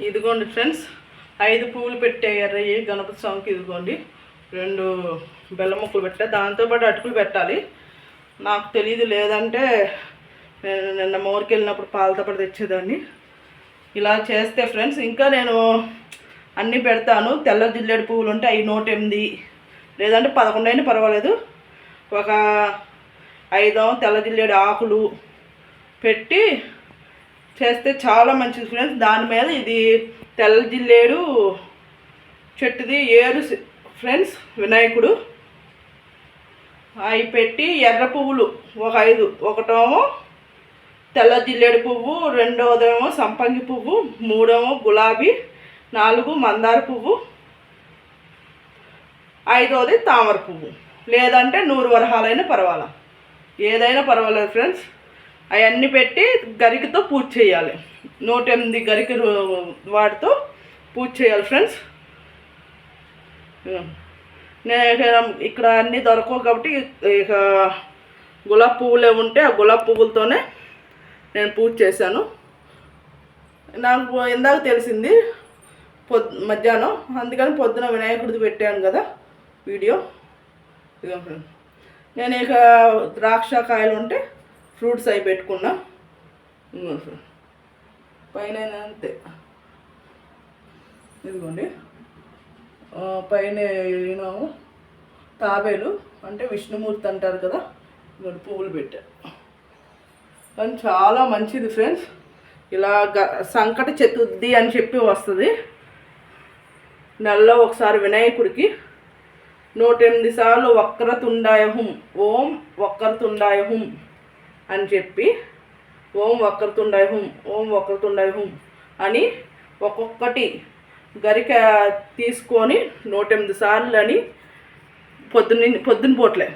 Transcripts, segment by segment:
ఇదిగోండి ఫ్రెండ్స్ ఐదు పువ్వులు పెట్టే గణపతి స్వామికి ఇదిగోండి. రెండు బెల్లం ముక్కలు పెట్టా దాంతోపాటు అటుకులు పెట్టాలి. నాకు తెలియదు లేదంటే నేను నిన్న మోరికి వెళ్ళినప్పుడు పాలతో పాటు తెచ్చేదాన్ని. ఇలా చేస్తే ఫ్రెండ్స్ ఇంకా నేను అన్నీ పెడతాను. తెల్ల జిల్లేడు పువ్వులు ఉంటే అవి నూట ఎనిమిది లేదంటే పదకొండు అయినా పర్వాలేదు. ఒక ఐదో తెల్ల జిల్లేడు ఆకులు పెట్టి చేస్తే చాలా మంచిది ఫ్రెండ్స్ దాని మీద ఇది తెల్ల జిల్లేడు చెట్టుది ఏరు ఫ్రెండ్స్ వినాయకుడు. అవి పెట్టి ఎర్ర పువ్వులు ఒక ఐదు. ఒకటేమో తెల్ల జిల్లేడు పువ్వు రెండవదేమో సంపంగి పువ్వు మూడేమో గులాబీ నాలుగు మందార పువ్వు ఐదవది తామర పువ్వు. లేదంటే నూరు వరహాలైనా పర్వాలా. ఏదైనా పర్వాలేదు ఫ్రెండ్స్ అవన్నీ పెట్టి గరికతో పూజ చేయాలి. నూట ఎనిమిది గరిక వాటితో పూజ చేయాలి ఫ్రెండ్స్. నేను ఇక్కడ అన్నీ దొరకవు కాబట్టి ఇక గులాబీ పువ్వులే ఉంటే ఆ గులాబీ పువ్వులతోనే నేను పూజ చేశాను. నాకు ఇందాక తెలిసింది పొద్ మధ్యాహ్నం అందుకని పొద్దున వినాయకుడిది పెట్టాను కదా వీడియో. ఇదిగో నేను ఇక ద్రాక్ష కాయలు ఉంటే ఫ్రూట్స్ అవి పెట్టుకున్నా. పైన అంతే. ఇదిగోండి. పైన ఏమో తాబేలు అంటే విష్ణుమూర్తి అంటారు కదా ఇదిగోండి పువ్వులు పెట్టా. కానీ చాలా మంచిది ఫ్రెండ్స్. ఇలా గ సంకట చతుర్థి అని చెప్పి వస్తుంది. నెలలో ఒకసారి వినాయకుడికి నూట ఎనిమిది సార్లు వక్రతుండాయ హుం ఓం వక్రతుండాయ హుం అని చెప్పి ఓం వక్రతుండాయ హుం ఓం వక్రతుండాయ హుం అని ఒక్కొక్కటి గరిక తీసుకొని నూట ఎనిమిది సార్లు అని పొద్దున్న పొద్దున పోట్లే.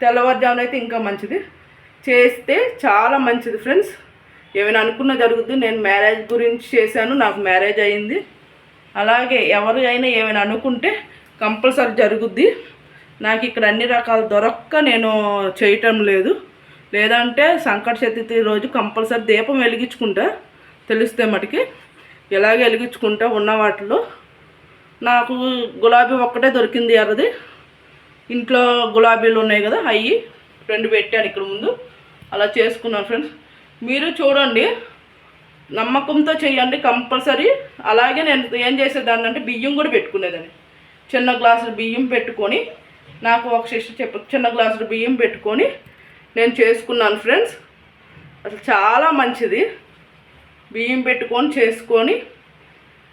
తెల్లవారుజామున అయితే ఇంకా మంచిది. చేస్తే చాలా మంచిది ఫ్రెండ్స్. ఏమైనా అనుకున్న జరుగుద్ది. నేను మ్యారేజ్ గురించి చేశాను. నాకు మ్యారేజ్ అయింది. అలాగే ఎవరు అయినా ఏమైనా అనుకుంటే కంపల్సరీ జరుగుద్ది. నాకు ఇక్కడ అన్ని రకాల దొరక్క నేను చేయటం లేదు. లేదంటే సంకట చతుర్థి రోజు కంపల్సరీ దీపం వెలిగించుకుంటా తెలిస్తే మటుకి. ఎలాగ వెలిగించుకుంటా ఉన్న వాటిలో. నాకు గులాబీ ఒక్కటే దొరికింది ఎర్రది ఇంట్లో గులాబీలు ఉన్నాయి కదా అవి రెండు పెట్టాను ఇక్కడ ముందు. అలా చేసుకున్నాను ఫ్రెండ్స్. మీరు చూడండి నమ్మకంతో చేయండి కంపల్సరీ. అలాగే నేను ఏం చేసేదాన్ని అంటే బియ్యం కూడా పెట్టుకునేదాన్ని. చిన్న గ్లాసులు బియ్యం పెట్టుకొని నాకు ఒక సిస్టర్ చెప్ప చిన్న గ్లాసులు బియ్యం పెట్టుకొని నేను చేసుకున్నాను ఫ్రెండ్స్. అసలు చాలా మంచిది. బియ్యం పెట్టుకొని చేసుకొని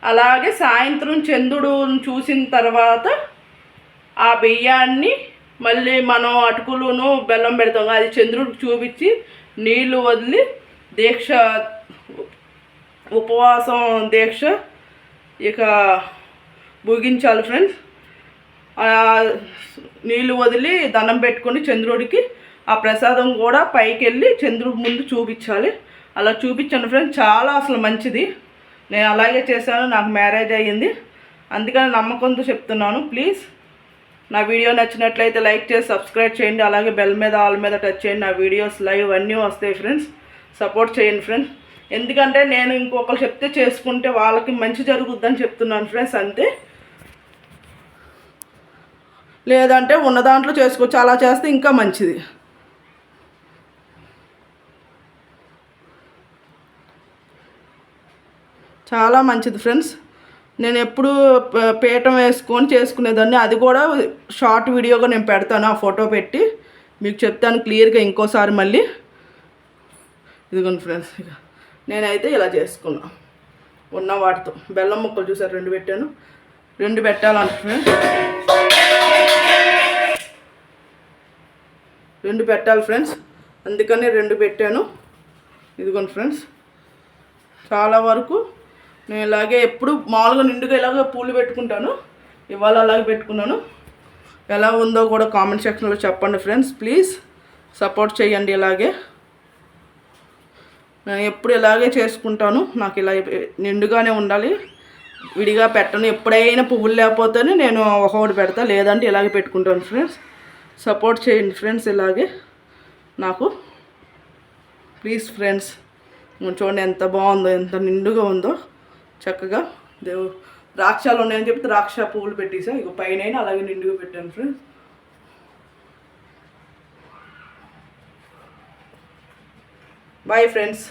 అలాగే సాయంత్రం చంద్రుడు చూసిన తర్వాత ఆ బియ్యాన్ని మళ్ళీ మనం అటుకులును బెల్లం పెడతాం అది చంద్రుడికి చూపించి నీళ్ళు వదిలి దీక్ష ఉపవాసం దీక్ష ఇక ముగించాలి ఫ్రెండ్స్. నీళ్ళు వదిలి దండం పెట్టుకొని చంద్రుడికి ఆ ప్రసాదం కూడా పైకి వెళ్ళి చంద్రుడి ముందు చూపించాలి. అలా చూపించండి ఫ్రెండ్స్ చాలా అసలు మంచిది. నేను అలాగే చేశాను నాకు మ్యారేజ్ అయ్యింది. అందుకని నమ్మకంతో చెప్తున్నాను ప్లీజ్ నా వీడియో నచ్చినట్లయితే లైక్ చేసి సబ్స్క్రైబ్ చేయండి అలాగే బెల్ మీద ఆల్ మీద టచ్ చేయండి. నా వీడియోస్ లైవ్ అన్నీ వస్తాయి ఫ్రెండ్స్ సపోర్ట్ చేయండి ఫ్రెండ్స్ ఎందుకంటే నేను ఇంకొకరు చెప్తే చేసుకుంటే వాళ్ళకి మంచి జరుగుద్దని చెప్తున్నాను ఫ్రెండ్స్ అంతే. లేదంటే ఉన్న దాంట్లో చేసుకోవచ్చు. అలా చేస్తే ఇంకా మంచిది. చాలా మంచిది ఫ్రెండ్స్. నేను ఎప్పుడు ప- పీఠం వేసుకొని చేసుకునేదాన్ని. అది కూడా షార్ట్ వీడియోగా నేను పెడతాను. ఆ ఫోటో పెట్టి మీకు చెప్తాను క్లియర్గా ఇంకోసారి మళ్ళీ. ఇదిగోండి ఫ్రెండ్స్ ఇక నేనైతే ఇలా చేసుకున్నా. ఉన్న వాటితో. బెల్లం ముక్కలు చూసారు? రెండు పెట్టాను. రెండు పెట్టాలంట రెండు పెట్టాలి ఫ్రెండ్స్. అందుకనే రెండు పెట్టాను. ఇదిగోండి ఫ్రెండ్స్. చాలా వరకు నేను ఇలాగే ఎప్పుడు మామూలుగా నిండుగా ఇలాగ పూలు పెట్టుకుంటాను. ఇవాళ అలాగే పెట్టుకున్నాను. ఎలా ఉందో కూడా కామెంట్ సెక్షన్లో చెప్పండి ఫ్రెండ్స్. ప్లీజ్ సపోర్ట్ చేయండి ఇలాగే. నేను ఎప్పుడు ఇలాగే చేసుకుంటాను. నాకు ఇలా నిండుగానే ఉండాలి. విడిగా పెట్టను. ఎప్పుడైనా పువ్వులు లేకపోతేనే నేను ఒకటి పెడతా. లేదంటే ఇలాగే పెట్టుకుంటాను ఫ్రెండ్స్. సపోర్ట్ చేయండి ఫ్రెండ్స్ ఇలాగే. నాకు ప్లీజ్ ఫ్రెండ్స్ చూడండి ఎంత బాగుందో ఎంత నిండుగా ఉందో. చక్కగా దేవు ద్రాక్షాలు ఉన్నాయని చెప్పి ద్రాక్ష పువ్వులు పెట్టేసా. ఇక పైన అలాగే నిండుగా పెట్టాను ఫ్రెండ్స్. Bye friends